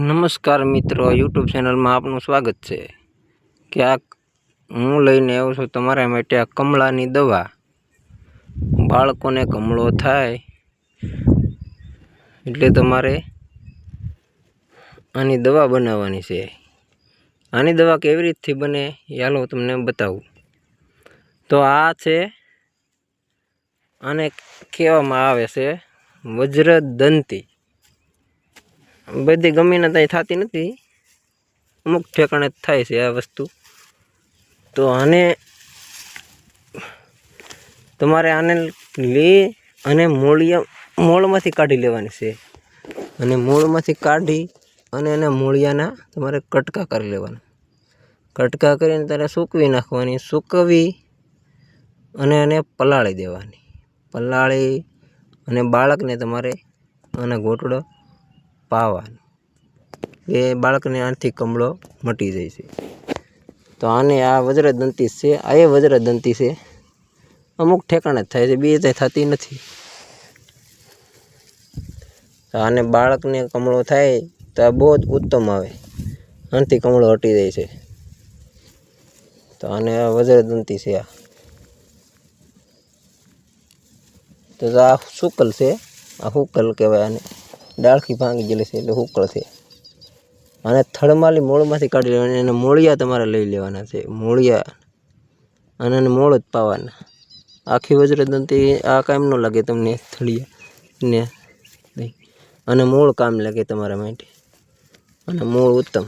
નમસ્કાર મિત્રો, યુટ્યુબ ચેનલમાં આપનું સ્વાગત છે. કે આ હું લઈને આવ્યો છું તમારા માટે આ કમળાની દવા. બાળકોને કમળો થાય એટલે તમારે આની દવા બનાવવાની છે. આની દવા કેવી રીતથી બને એ તમને બતાવું. તો આ છે આને કહેવામાં આવે છે વજ્રદંતી. બધી ગમીને ત્યાં થતી નથી. અમુક ઠેકાણે થાય છે આ વસ્તુ. તો આને તમારે આને લી અને મૂળિયા, મૂળમાંથી કાઢી લેવાની છે. અને મૂળમાંથી કાઢી અને એના મૂળિયાના તમારે કટકા કરી લેવાના. કટકા કરીને તારે સૂકવી નાખવાની, સૂકવી અને એને પલાળી દેવાની. પલાળી અને બાળકને તમારે આના ગોટડો પાવાનો. એ બાળકને આથી કમળો મટી જાય છે. તો આને આ વજ્રદંતી છે, આ એ વજ્રદંતી છે. અમુક ઠેકાણે જ થાય છે બે ત્યાં થતી નથી. તો આને બાળકને કમળો થાય, તો આ બહુ જ ઉત્તમ આવે. આનાથી કમળો હટી જાય છે. તો આને આ વજ્રદંતી છે આ. તો આ શુકલ છે, આ હુકલ કહેવાય આને. ડાળખી ભાંગી ગયેલી છે એટલે હુકળ છે. અને થડમાલી મૂળમાંથી કાઢી લેવાની, અને મૂળિયા તમારે લઈ લેવાના છે. મૂળિયા અને એને મૂળ જ પાવાના. આખી વજ્રદંતી આ કામ ન લાગે તમને થળિયા ને અને મૂળ કામ લાગે તમારા માટે. અને મૂળ ઉત્તમ.